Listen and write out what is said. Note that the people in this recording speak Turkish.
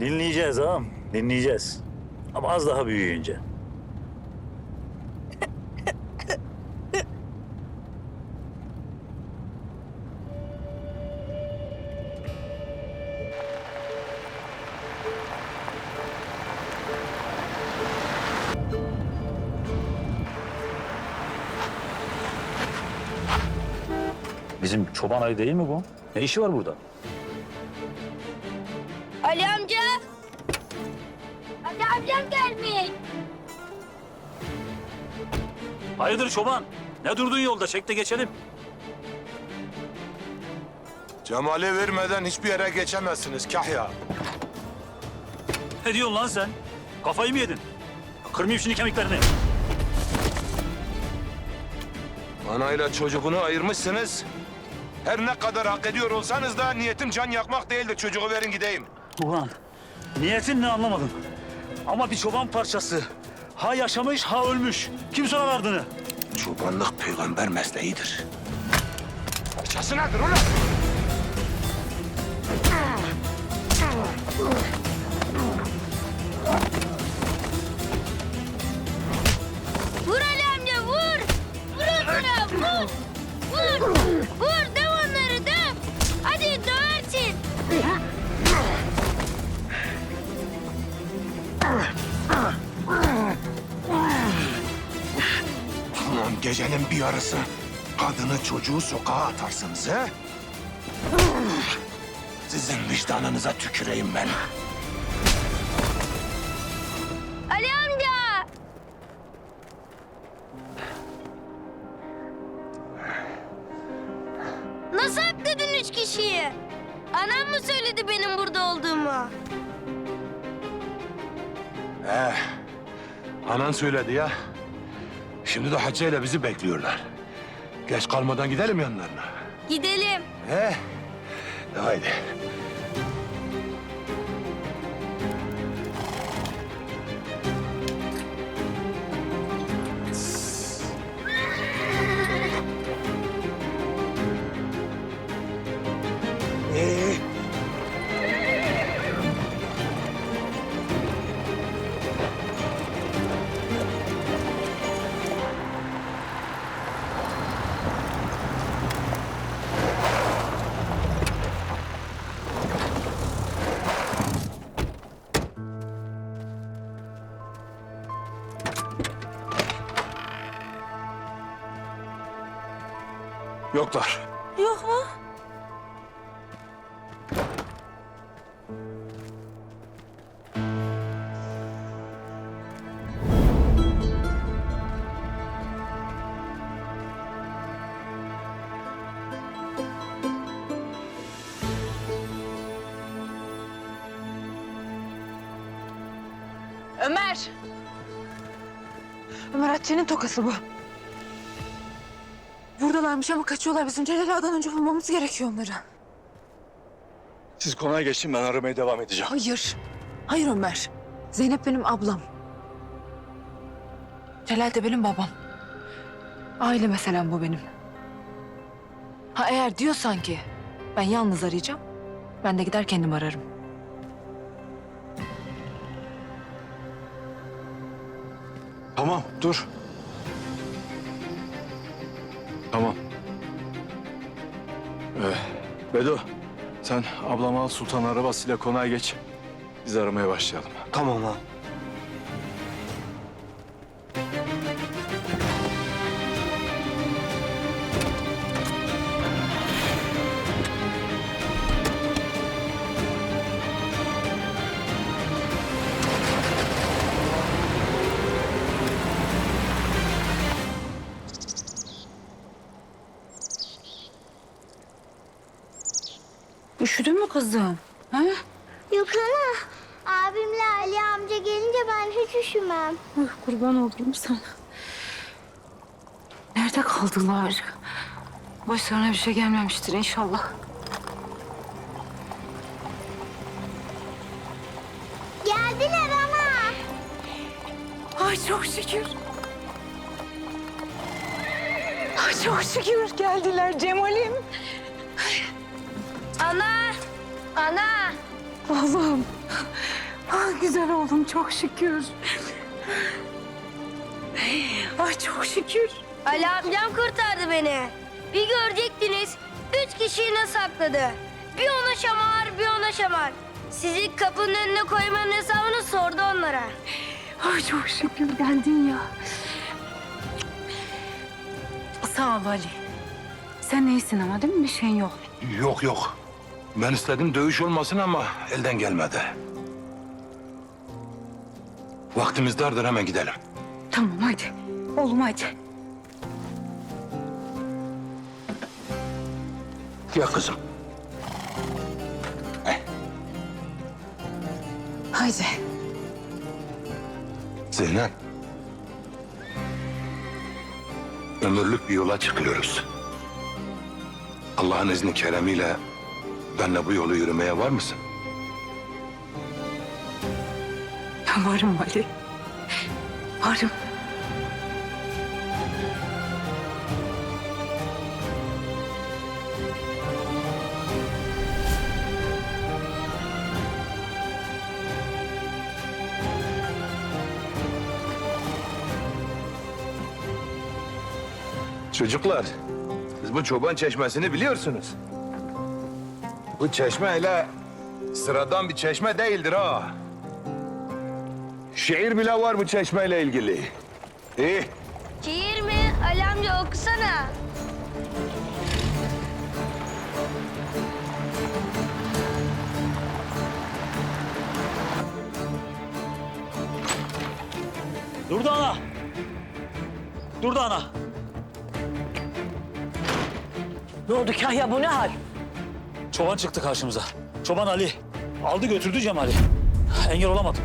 Dinleyeceğiz ağam, dinleyeceğiz. Ama az daha büyüyünce. Bizim çoban ayı değil mi bu? Ne işi var burada? Ali amca. Ali amcam gelmiş. Hayırdır çoban? Ne durdun yolda? Çek de geçelim. Cemal'i vermeden hiçbir yere geçemezsiniz Kahya. Ne diyorsun lan sen? Kafayı mı yedin? Kırmayayım şimdi kemiklerini. Anayla çocuğunu ayırmışsınız. Her ne kadar hak ediyor olsanız da niyetim can yakmak değildir. Çocuğu verin gideyim. Ulan niyetin ne anlamadım. Ama bir çoban parçası. Ha yaşamış ha ölmüş. Kim sorar ardını? Çobanlık peygamber mesleğidir. Parçası nedir ulan? Gecenin bir yarısı kadını çocuğu sokağa atarsınız he? Sizin vicdanınıza tüküreyim ben. Ali amca. Nasıl hakladın üç kişiyi? Anam mı söyledi benim burada olduğumu? He. Anan söyledi ya. Şimdi de Hatice ile bizi bekliyorlar. Geç kalmadan gidelim yanlarına. Gidelim. He. Haydi. Yoklar. Yok mu? Ömer! Ömer Hatice'nin tokası bu. Buradalarmış ama kaçıyorlar. Bizim Celal Ağa'dan önce bulmamız gerekiyor onları. Siz konağa geçin ben aramaya devam edeceğim. Hayır. Hayır Ömer. Zeynep benim ablam. Celal de benim babam. Aile meselem bu benim. Ha eğer diyorsan ki ben yalnız arayacağım, ben de gider kendim ararım. Tamam dur. Tamam. Ee, Bedo sen ablamı al Sultan arabasıyla konağa geç. Biz aramaya başlayalım. Tamam ha. Üşüdün mü kızım? Ha? Yok ana. Abimle Ali amca gelince ben hiç üşümem. Ay, kurban oldum sana. Nerede kaldılar? Başlarına bir şey gelmemiştir inşallah. Geldiler ana. Ay çok şükür. Ay çok şükür geldiler Cemal'im. Ana. Ana. Allah'ım Ah güzel oğlum çok şükür. Ay çok şükür. Ali amcam kurtardı beni. Bir görecektiniz. Üç kişiyi nasıl sakladı. Bir ona şamar, bir ona şamar. Sizi kapının önüne koymanın hesabını sordu onlara. Ay çok şükür geldin ya. Sağ ol Ali. Sen iyisin ama değil mi? Bir şeyin yok. Yok yok. Ben istedim dövüş olmasın ama elden gelmedi. Vaktimiz dardır hemen gidelim. Tamam hadi. Oğlum hadi. Ya kızım. Haydi. Zeynep. Ömürlük bir yola çıkıyoruz. Allah'ın izni keremiyle benle bu yolu yürümeye var mısın? Varım Ali. Varım. Çocuklar, siz bu çoban çeşmesini biliyorsunuz. Bu çeşme öyle sıradan bir çeşme değildir ha. Şehir bile var bu çeşmeyle ilgili. İyi. Şiir mi? Ali amca okusana. Durdu ana. Durdu ana. Ne oldu Kahya bu ne hal? Çoban çıktı karşımıza. Çoban Ali. Aldı götürdü Cemal'i. Engel olamadım.